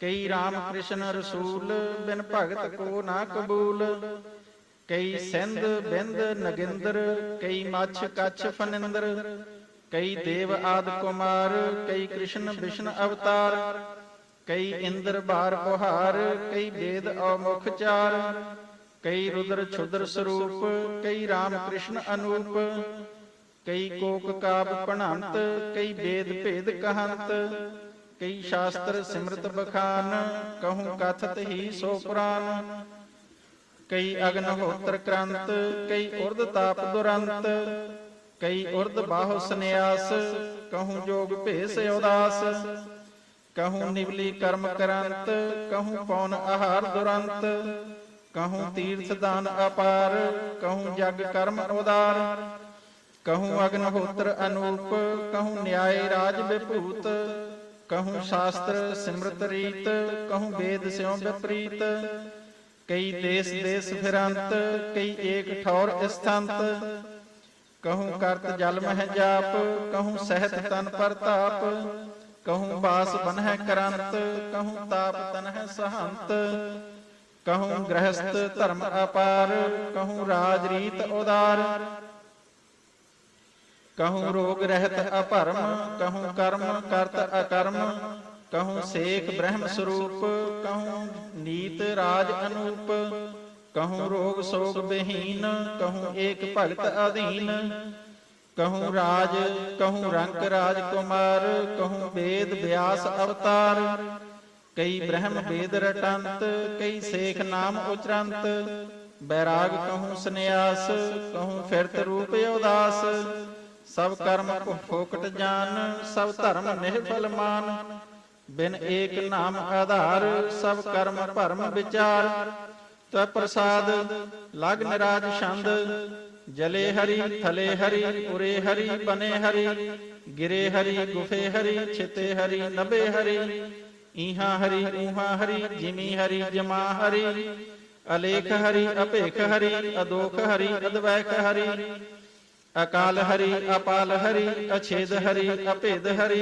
ਕਈ RAM ਕ੍ਰਿਸ਼ਨ ਰਸੂਲ, ਬਿਨ ਭਗਤ ਕੋ ਨਾ ਕਬੂਲ। ਕਈ ਸਿੰਧ, ਬਿੰਦ, ਨਗਿੰਦਰ, ਕਈ ਮੱਛ, ਕੱਛ, ਫਨਿੰਦਰ। ਕਈ ਦੇਵ ਆਦ ਕੁਮਾਰ, ਕਈ ਕ੍ਰਿਸ਼ਨ ਵਿਸ਼ਨ ਅਵਤਾਰ। ਕਈ ਇੰਦਰ ਬਾਰ ਬੁਹਾਰ, ਕਈ ਵੇਦ ਔਮੁਖ ਚਾਰ। ਕਈ ਰੁਦਰ ਛੁਦਰ ਸਰੂਪ, ਕਈ RAM ਕ੍ਰਿਸ਼ਨ ਅਨੂਪ। ਕਈ ਕੋਕ ਕਾਬ ਪਣੰਤ, ਕਈ ਵੇਦ ਭੇਦ ਕਹੰਤ। ਕਈ ਸ਼ਾਸਤਰ ਸਿਮਰਤ ਬਖਾਨ, ਕਹੂੰ ਕਥਤ ਹੀ ਸੋ ਪੁਰਾਨ। ਕਈ ਅਗਨ ਹੋਤਰ ਕ੍ਰਾਂਤ, ਕਈ ਉਰਦ ਤਾਪ ਦੁਰੰਤ। ਕਈ ਉਰਦ ਬਾਹੁ ਸੰਨਿਆਸ, ਕਹੂੰ ਜੋਗ ਭੇਸ ਉਦਾਸ। ਕਹੂੰ ਨਿਵਲੀ ਕਰਮ ਕਰੰਤ, ਕਹੂੰ ਪੌਨ ਆਹਾਰ ਦੁਰੰਤ। ਕਹੂੰ ਤੀਰਥ ਦਾਨ ਅਪਾਰ, ਕਹੂੰ ਜਗ ਕਰਮ ਉਦਾਰ। ਕਹੂੰ ਅਗਨ ਹੋਤਰ ਅਨੂਪ, ਕਹੂੰ ਨਿਆਏ ਰਾਜ ਵਿਭੂਤ ਕਹੂੰ ਸ਼ਾਸਤਰ ਸਿਮਰਤ ਰੀਤ ਕਹੂੰ ਵੇਦ ਸਿਉ ਵਿਪਰੀਤ ਕਈ ਦੇਸ ਦੇਸ ਫਿਰੰਤ ਕਈ ਏਕ ਠੌਰ ਸਥੰਤ ਕਹੂੰ ਕਰਤ ਜਲ ਮਹਿ ਜਾਪ ਕਹੂੰ ਸਹਿਤ ਤਨ ਪ੍ਰਤਾਪ ਕਹੂੰ ਬਾਸ ਬਨਹਿ ਕਰੰਤ ਕਹੂੰ ਤਾਪ ਤਨਹਿ ਸਹੰਤ ਕਹੂੰ ਗ੍ਰਹਸਥ ਧਰਮ ਅਪਾਰ ਕਹੂੰ ਰਾਜ ਰੀਤ ਉਦਾਰ ਕਹੂੰ ਰੋਗ ਰਹਿਤ ਅਭਰਮ ਕਹੂੰ ਕਰਮ ਕਰਤ ਅਕਰਮ ਕਹੂੰ ਸੇਖ ਬ੍ਰਹਮ ਸਰੂਪ ਕਹੂੰ ਨੀਤ ਰਾਜ ਅਨੂਪ ਕਹੂੰ ਰੋਗ ਸੋਗ ਬਹੀਨ ਕਹੂੰ ਏਕ ਭਗਤ ਅਧੀਨ ਕਹੂੰ ਰਾਜ ਕਹੂੰ ਰੰਗ ਰਾਜ ਕੁਮਾਰ ਕਹੂੰ ਵੇਦ ਵਿਆਸ ਅਵਤਾਰ ਕਈ ਬ੍ਰਹਮ ਵੇਦ ਰਟੰਤ ਕਈ ਸੇਖ ਨਾਮ ਉਚਰੰਤ ਬੈਰਾਗ ਕਹੂੰ ਸੰਨਿਆਸ ਕਹੂੰ ਫਿਰਤ ਰੂਪ ਉਦਾਸ ਸਭ ਕਰਮ ਕੋ ਫੋਕਟ ਜਾਨ, ਸਭ ਧਰਮ ਨਿਹਫਲ ਮਾਨ। ਬਿਨ ਏਕ ਨਾਮ ਆਧਾਰ, ਸਭ ਕਰਮ ਭਰਮ ਵਿਚਾਰ। ਤੈ ਪ੍ਰਸਾਦ, ਲਗ ਨਿਰਾਜ ਛੰਦ। ਜਲੇ ਹਰੀ, ਥਲੇ ਹਰੀ, ਉਰੇ ਹਰੀ, ਬਨੇ ਹਰੀ। ਗਿਰੇ ਹਰੀ, ਗੁਫੇ ਹਰੀ, ਛਿਤੇ ਹਰੀ ਨਬੇ ਹਰੀ। ਈਹਾ ਹਰੀ, ਊਹਾ ਹਰੀ, ਜਿਮੀ ਹਰੀ, ਜਮਾ ਹਰੀ। ਅਲੇਖ ਹਰੀ, ਅਭੇਖ ਹਰੀ, ਅਦੋਖ ਹਰੀ, ਅਦਵੈਖ ਹਰੀ। ਅਕਾਲ ਹਰੀ ਅਪਾਲ ਹਰੀ ਅਛੇਦ ਹਰੀ ਅਭੇਦ ਹਰੀ।